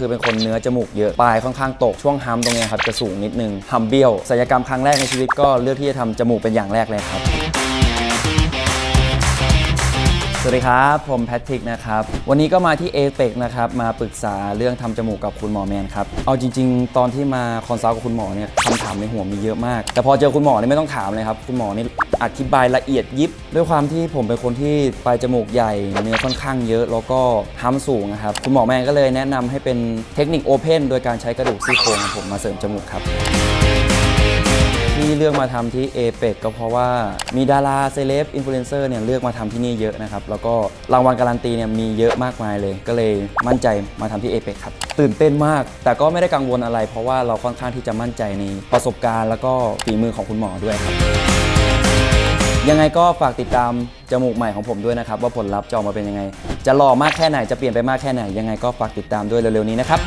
คือเป็นคนเนื้อจมูกเยอะ ปลายค่อนข้างตก ช่วงฮัมตรงนี้ครับจะสูงนิดนึงฮัมเบี้ยวศัลยกรรมครั้งแรกในชีวิตก็เลือกที่จะทำจมูกเป็นอย่างแรกเลยครับ สวัสดีครับ ผมแพทริกนะครับ วันนี้ก็มาที่ a p e c นะครับ มาปรึกษาเรื่องทำจมูกกับคุณหมอแมนครับ เอาจริง ๆ ตอนที่มาคอนซัลท์กับคุณหมอเนี่ยคำถามในหัวมีเยอะมาก แต่พอเจอคุณหมอเนี่ยไม่ต้องถามเลยครับ คุณหมอนี่อธิบายละเอียดยิบ ด้วยความที่ผมเป็นคนที่ปลายจมูกใหญ่เนื้อค่อนข้างเยอะ แล้วก็ห้ำสูงนะครับ คุณหมอแมนก็เลยแนะนำให้เป็นเทคนิคโอเพนโดยการใช้กระดูกซี่โครงของผมมาเสริมจมูกครับ เลือกมาทำที่เอเปกก็เพราะว่ามีดาราเซเลบอินฟลูเอนเซอร์เนี่ยเลือกมาทำที่นี่เยอะนะครับ แล้วก็รางวัลการันตีเนี่ยมีเยอะมากมายเลย ก็เลยมั่นใจมาทำที่เอเปกครับ ตื่นเต้นมาก แต่ก็ไม่ได้กังวลอะไร เพราะว่าเราค่อนข้างที่จะมั่นใจในประสบการณ์แล้วก็ฝีมือของคุณหมอด้วยครับยังไงก็ฝากติดตามจมูกใหม่ของผมด้วยนะครับว่าผลลัพธ์จะออกมาเป็นยังไง จะหล่อมากแค่ไหนจะเปลี่ยนไปมากแค่ไหนยังไงก็ฝากติดตามด้วยเร็วๆนี้นะครับ